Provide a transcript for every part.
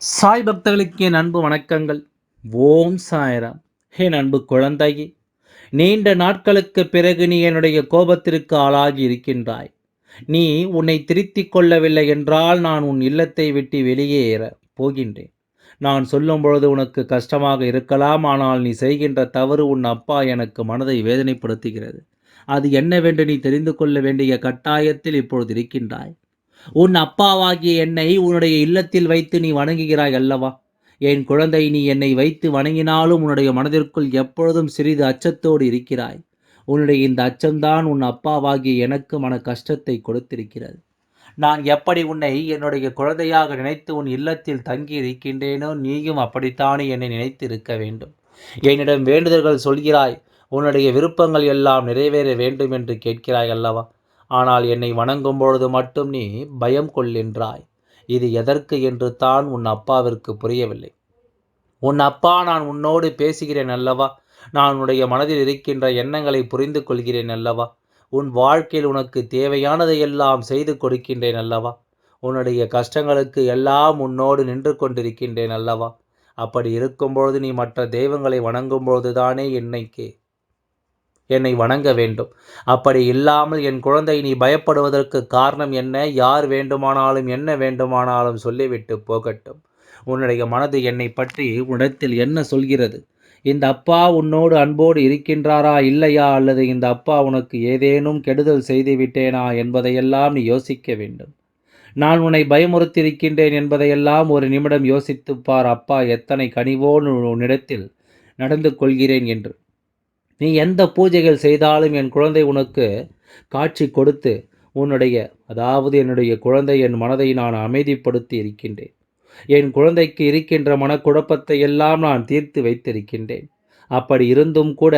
சாய் பக்தர்களுக்கு என் அன்பு வணக்கங்கள். ஓம் சாய்ராம். என் அன்பு குழந்தையே நீண்ட நாட்களுக்கு பிறகு நீ என்னுடைய கோபத்திற்கு ஆளாகி இருக்கின்றாய். நீ உன்னை திருத்திக் கொள்ளவில்லை என்றால் நான் உன் இல்லத்தை விட்டு வெளியேற போகின்றேன். நான் சொல்லும் பொழுது உனக்கு கஷ்டமாக இருக்கலாம் ஆனால் நீ செய்கின்ற தவறு உன் அப்பா எனக்கு மனதை வேதனைப்படுத்துகிறது. அது என்னவென்று நீ தெரிந்து கொள்ள வேண்டிய கட்டாயத்தில் இப்பொழுது இருக்கின்றாய். உன் அப்பாவாகிய என்னை உன்னுடைய இல்லத்தில் வைத்து நீ வணங்குகிறாய் அல்லவா? என் குழந்தை நீ என்னை வைத்து வணங்கினாலும் உன்னுடைய மனதிற்குள் எப்பொழுதும் சிறிது அச்சத்தோடு இருக்கிறாய். உன்னுடைய இந்த அச்சம்தான் உன் அப்பாவாகிய எனக்கு மன கஷ்டத்தை கொடுத்திருக்கிறது. நான் எப்படி உன்னை என்னுடைய குழந்தையாக நினைத்து உன் இல்லத்தில் தங்கி இருக்கின்றேனோ நீயும் அப்படித்தானே என்னை நினைத்து இருக்க வேண்டும். என்னிடம் வேண்டுதல்கள் சொல்கிறாய். உன்னுடைய விருப்பங்கள் எல்லாம் நிறைவேற வேண்டும் என்று கேட்கிறாய் அல்லவா? ஆனால் என்னை வணங்கும் பொழுது மட்டும் நீ பயம் கொள்கின்றாய் இது எதற்கு என்று தான் உன் அப்பாவிற்கு புரியவில்லை. உன் அப்பா நான் உன்னோடு பேசுகிறேன் அல்லவா? நான் உன்னுடைய மனதில் இருக்கின்ற எண்ணங்களை புரிந்து கொள்கிறேன் அல்லவா? உன் வாழ்க்கையில் உனக்கு தேவையானதை எல்லாம் செய்து கொடுக்கின்றேன் அல்லவா? உன்னுடைய கஷ்டங்களுக்கு எல்லாம் உன்னோடு நின்று கொண்டிருக்கின்றேன் அல்லவா? அப்படி இருக்கும்பொழுது நீ மற்ற தெய்வங்களை வணங்கும் பொழுதுதானே என்னைக்கு என்னை வணங்க வேண்டும். அப்படி இல்லாமல் என் குழந்தை நீ பயப்படுவதற்கு காரணம் என்ன? யார் வேண்டுமானாலும் என்ன வேண்டுமானாலும் சொல்லிவிட்டு போகட்டும். உன்னுடைய மனது என்னை பற்றி உன்னிடத்தில் என்ன சொல்கிறது? இந்த அப்பா உன்னோடு அன்போடு இருக்கின்றாரா இல்லையா? அல்லது இந்த அப்பா உனக்கு ஏதேனும் கெடுதல் செய்து விட்டேனா என்பதையெல்லாம் நீ யோசிக்க வேண்டும். நான் உன்னை பயமுறுத்தியிருக்கின்றேன் என்பதையெல்லாம் ஒரு நிமிடம் யோசித்துப்பார் அப்பா எத்தனை கனிவோடு உன்னிடத்தில் நடந்து கொள்கிறேன் என்று. நீ எந்த பூஜைகள் செய்தாலும் என் குழந்தை உனக்கு காட்சி கொடுத்து உன்னுடைய அதாவது என்னுடைய குழந்தை என் மனதை நான் அமைதிப்படுத்தி இருக்கின்றேன். என் குழந்தைக்கு இருக்கின்ற மனக்குழப்பத்தை எல்லாம் நான் தீர்த்து வைத்திருக்கின்றேன். அப்படி இருந்தும் கூட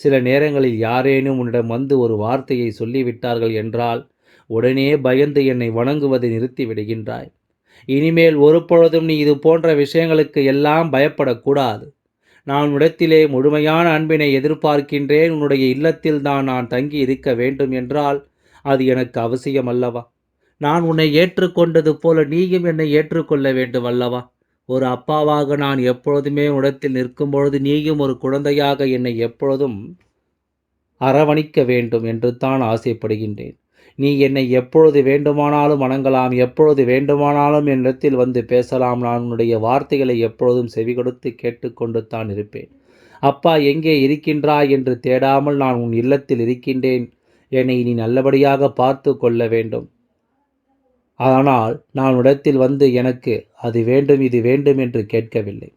சில நேரங்களில் யாரேனும் உன்னிடம் வந்து ஒரு வார்த்தையை சொல்லிவிட்டார்கள் என்றால் உடனே பயந்து என்னை வணங்குவதை நிறுத்தி விடுகின்றாய். இனிமேல் ஒரு பொழுதும் நீ இது போன்ற விஷயங்களுக்கு எல்லாம் பயப்படக்கூடாது. நான் உடத்திலே முழுமையான அன்பினை எதிர்பார்க்கின்றேன். உன்னுடைய இல்லத்தில் தான் நான் தங்கி இருக்க வேண்டும் என்றால் அது எனக்கு அவசியம் அல்லவா? நான் உன்னை ஏற்றுக்கொண்டது போல நீயும் என்னை ஏற்றுக்கொள்ள வேண்டும் அல்லவா? ஒரு அப்பாவாக நான் எப்பொழுதுமே உடத்தில் நிற்கும் பொழுது நீயும் ஒரு குழந்தையாக என்னை எப்பொழுதும் அரவணிக்க வேண்டும் என்று தான் ஆசைப்படுகின்றேன். நீ என்னை எப்பொழுது வேண்டுமானாலும் வணங்கலாம் எப்பொழுது வேண்டுமானாலும் என்னிடத்தில் வந்து பேசலாம். நான் உன்னுடைய வார்த்தைகளை எப்பொழுதும் செவி கொடுத்து கேட்டுக்கொண்டு தான் இருப்பேன். அப்பா எங்கே இருக்கின்றாய் என்று தேடாமல் நான் உன் இல்லத்தில் இருக்கின்றேன். என்னை நீ நல்லபடியாக பார்த்து கொள்ள வேண்டும். ஆனால் நான் இடத்தில் வந்து எனக்கு அது வேண்டும் இது வேண்டும் என்று கேட்கவில்லை.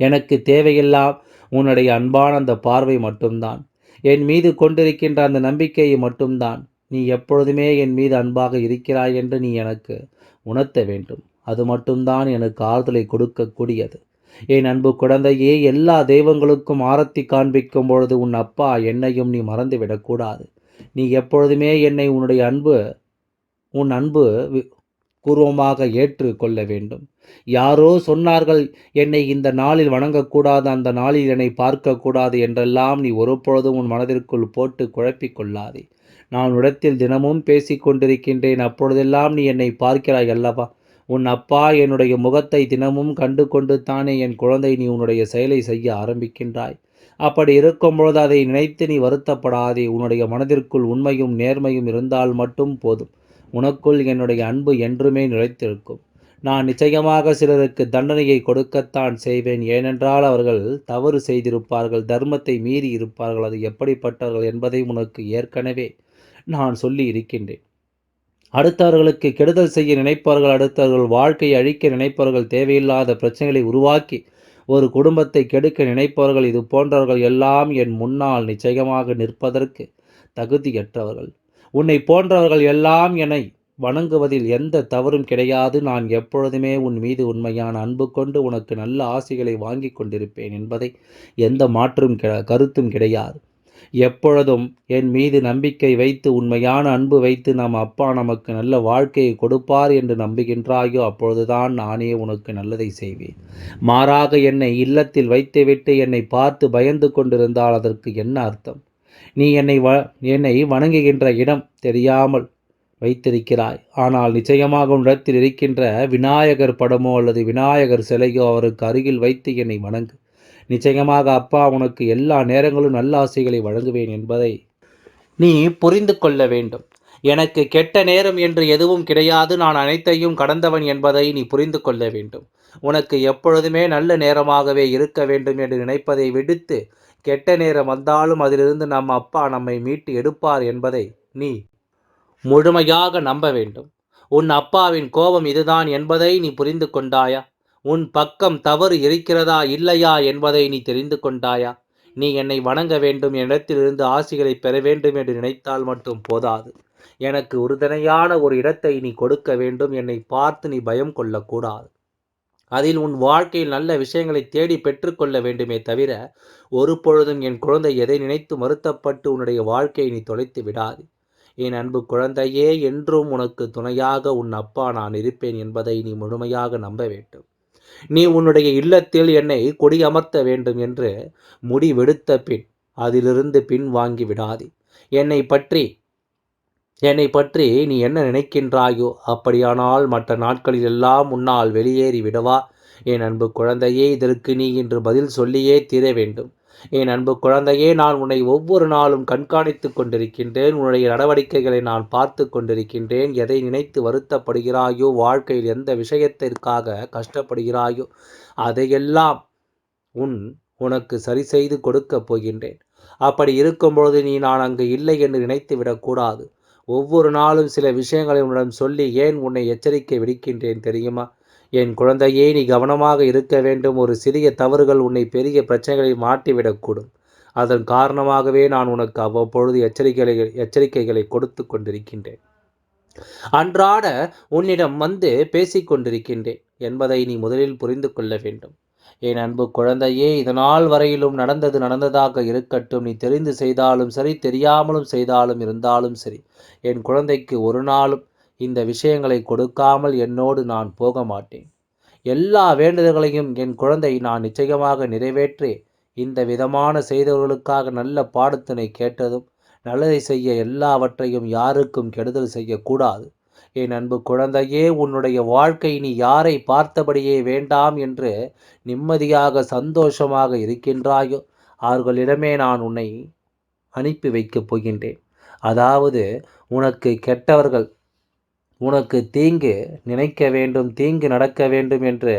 எனக்கு தேவையெல்லாம் உன்னுடைய அன்பான அந்த பார்வை மட்டும்தான். என் மீது கொண்டிருக்கின்ற அந்த நம்பிக்கையை மட்டும்தான். நீ எப்பொழுதுமே என் மீது அன்பாக இருக்கிறாய் என்று நீ எனக்கு உணர்த்த வேண்டும். அது மட்டும்தான் எனக்கு ஆறுதலை கொடுக்கக்கூடியது. என் அன்பு குழந்தையே எல்லா தெய்வங்களுக்கும் ஆரத்தி காண்பிக்கும் பொழுது உன் அப்பா என்னையும் நீ மறந்துவிடக்கூடாது. நீ எப்பொழுதுமே என்னை உன்னுடைய அன்பு உன் அன்பு பூர்வமாக ஏற்று கொள்ள வேண்டும். யாரோ சொன்னார்கள் என்னை இந்த நாளில் வணங்கக்கூடாது அந்த நாளில் என்னை பார்க்கக்கூடாது என்றெல்லாம் நீ ஒருபொழுதும் உன் மனதிற்குள் போட்டு குழப்பிக் கொள்ளாதே. நான் இடத்தில் தினமும் பேசிக்கொண்டிருக்கின்றேன் அப்பொழுதெல்லாம் நீ என்னை பார்க்கிறாய் அல்லவா? உன் அப்பா என்னுடைய முகத்தை தினமும் கண்டு கொண்டு தானே என் குழந்தை நீ உன்னுடைய செயலை செய்ய ஆரம்பிக்கின்றாய். அப்படி இருக்கும் பொழுது அதை நினைத்து நீ வருத்தப்படாதே. உன்னுடைய மனதிற்குள் உண்மையும் நேர்மையும் இருந்தால் மட்டும் போதும். உனக்குள் என்னுடைய அன்பு என்றுமே நிலைத்திருக்கும். நான் நிச்சயமாக சிலருக்கு தண்டனையை கொடுக்கத்தான் செய்வேன். ஏனென்றால் அவர்கள் தவறு செய்திருப்பார்கள் தர்மத்தை மீறி இருப்பார்கள் அது எப்படிப்பட்டவர்கள் என்பதை உனக்கு ஏற்கனவே நான் சொல்லி இருக்கின்றேன். அடுத்தவர்களுக்கு கெடுதல் செய்ய நினைப்பவர்கள் அடுத்தவர்கள் வாழ்க்கையை அழிக்க நினைப்பவர்கள் தேவையில்லாத பிரச்சனைகளை உருவாக்கி ஒரு குடும்பத்தை கெடுக்க நினைப்பவர்கள் இது போன்றவர்கள் எல்லாம் என் முன்னால் நிச்சயமாக நிற்பதற்கு தகுதியற்றவர்கள். உன்னை போன்றவர்கள் எல்லாம் என்னை வணங்குவதில் எந்த தவறும் கிடையாது. நான் எப்பொழுதுமே உன் மீது உண்மையான அன்பு கொண்டு உனக்கு நல்ல ஆசைகளை வாங்கி கொண்டிருப்பேன் என்பதை எந்த மாற்றும் கருத்தும் கிடையாது. எப்பொழுதும் என் மீது நம்பிக்கை வைத்து உண்மையான அன்பு வைத்து நம் அப்பா நமக்கு நல்ல வாழ்க்கையை கொடுப்பார் என்று நம்புகின்றாயோ அப்பொழுதுதான் நானே உனக்கு நல்லதை செய்வேன். மாறாக என்னை இல்லத்தில் வைத்துவிட்டு என்னை பார்த்து பயந்து கொண்டிருந்தால் அதற்கு என்ன அர்த்தம்? நீ என்னை வ என்னை வணங்குகின்ற இடம் தெரியாமல் வைத்திருக்கிறாய். ஆனால் நிச்சயமாக உன்னிடத்தில் இருக்கின்ற விநாயகர் படமோ அல்லது விநாயகர் சிலையோ அவருக்கு அருகில் வைத்து என்னை வணங்கு. நிச்சயமாக அப்பா உனக்கு எல்லா நேரங்களும் நல்லாசைகளை வழங்குவேன் என்பதை நீ புரிந்து கொள்ள வேண்டும். எனக்கு கெட்ட நேரம் என்று எதுவும் கிடையாது. நான் அனைத்தையும் கடந்தவன் என்பதை நீ புரிந்து கொள்ள வேண்டும். உனக்கு எப்பொழுதுமே நல்ல நேரமாகவே இருக்க வேண்டும் என்று நினைப்பதை விடுத்து கெட்ட நேரம் வந்தாலும் அதிலிருந்து நம் அப்பா நம்மை மீட்டு எடுப்பார் என்பதை நீ முழுமையாக நம்ப வேண்டும். உன் அப்பாவின் கோபம் இதுதான் என்பதை நீ புரிந்து கொண்டாயா? உன் பக்கம் தவறு இருக்கிறதா இல்லையா என்பதை நீ தெரிந்து கொண்டாயா? நீ என்னை வணங்க வேண்டும் என்னிடத்திலிருந்து ஆசிகளை பெற வேண்டும் என்று நினைத்தால் மட்டும் போதாது. எனக்கு உறுதுணையான ஒரு இடத்தை நீ கொடுக்க வேண்டும். என்னை பார்த்து நீ பயம் கொள்ளக்கூடாது. அதில் உன் வாழ்க்கையில் நல்ல விஷயங்களை தேடி பெற்றுக்கொள்ள வேண்டுமே தவிர ஒரு பொழுதும் என் குழந்தை எதை நினைத்து மறுத்தப்பட்டு உன்னுடைய வாழ்க்கையை நீ தொலைத்து விடாது. என் அன்பு குழந்தையே என்றும் உனக்கு துணையாக உன் அப்பா நான் இருப்பேன் என்பதை நீ முழுமையாக நம்ப வேண்டும். நீ உன்னுடைய இல்லத்தில் என்னை கொடியமர்த்த வேண்டும் என்று முடிவெடுத்த பின் அதிலிருந்து பின் வாங்கி விடாதே. என்னை பற்றி என்னை பற்றி நீ என்ன நினைக்கின்றாயோ? அப்படியானால் மற்ற நாட்களில் எல்லாம் முன்னால் வெளியேறி விடவா? என் அன்பு குழந்தையே இதற்கு நீ இன்று பதில் சொல்லியே தீர வேண்டும். என் அன்பு குழந்தையே நான் உன்னை ஒவ்வொரு நாளும் கண்காணித்து கொண்டிருக்கின்றேன். உன்னுடைய நடவடிக்கைகளை நான் பார்த்து கொண்டிருக்கின்றேன். எதை நினைத்து வருத்தப்படுகிறாயோ? வாழ்க்கையில் எந்த விஷயத்திற்காக கஷ்டப்படுகிறாயோ? அதையெல்லாம் உன் உனக்கு சரி செய்து கொடுக்கப் போகின்றேன். அப்படி இருக்கும்பொழுது நீ நான் அங்கு இல்லை என்று நினைத்து விடக்கூடாது ஒவ்வொரு நாளும் சில விஷயங்களை உன்னிடம் சொல்லி ஏன் உன்னை எச்சரிக்கை விடுக்கின்றேன் தெரியுமா? என் குழந்தையே நீ கவனமாக இருக்க வேண்டும். ஒரு சிறிய தவறுகள் உன்னை பெரிய பிரச்சனைகளை மாட்டிவிடக்கூடும். அதன் காரணமாகவே நான் உனக்கு அவ்வப்பொழுது எச்சரிக்கைகளை எச்சரிக்கைகளை கொடுத்து கொண்டிருக்கின்றேன். அன்றாட உன்னிடம் வந்து பேசிக்கொண்டிருக்கின்றேன் என்பதை நீ முதலில் புரிந்து கொள்ள வேண்டும். என் அன்பு குழந்தையே இதனால் வரையிலும் நடந்தது நடந்ததாக இருக்கட்டும். நீ தெரிந்து செய்தாலும் சரி தெரியாமலும் செய்தாலும் இருந்தாலும் சரி என் குழந்தைக்கு ஒரு நாளும் இந்த விஷயங்களை கொடுக்காமல் என்னோடு நான் போக மாட்டேன். எல்லா வேண்டுதல்களையும் என் குழந்தை நான் நிச்சயமாக நிறைவேற்றி. இந்த விதமான செய்தவர்களுக்காக நல்ல பாடத்தினை கேட்டதும் நல்லதை செய்ய எல்லாவற்றையும் யாருக்கும் கெடுதல் செய்யக்கூடாது. என் அன்பு குழந்தையே உன்னுடைய வாழ்க்கை நீ யாரை பார்த்தபடியே வேண்டாம் என்று நிம்மதியாக சந்தோஷமாக இருக்கின்றாயோ அவர்களிடமே நான் உன்னை அனுப்பி வைக்கப் போகின்றேன். அதாவது உனக்கு கெட்டவர்கள் உனக்கு தீங்கு நினைக்க வேண்டும் தீங்கு நடக்க வேண்டும் என்று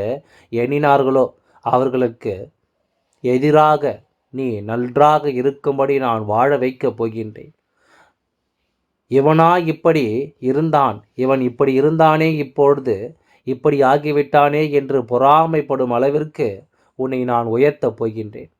எண்ணினார்களோ அவர்களுக்கு எதிராக நீ நன்றாக இருக்கும்படி நான் வாழ வைக்கப் போகின்றேன். இவனா இப்படி இருந்தான் இவன் இப்படி இருந்தானே இப்பொழுது இப்படி ஆகிவிட்டானே என்று பொறாமைப்படும் அளவிற்கு உன்னை நான் உயர்த்தப் போகின்றேன்.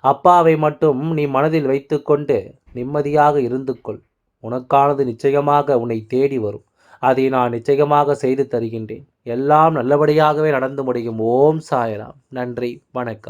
அப்பாவை மட்டும் நீ மனதில் வைத்துக்கொண்டு நிம்மதியாக இருந்து கொள் உனக்கானது நிச்சயமாக உன்னை தேடி வரும். அதை நான் நிச்சயமாக செய்து தருகின்றேன். எல்லாம் நல்லபடியாகவே நடந்து முடியும். ஓம் சாயராம். நன்றி. வணக்கம்.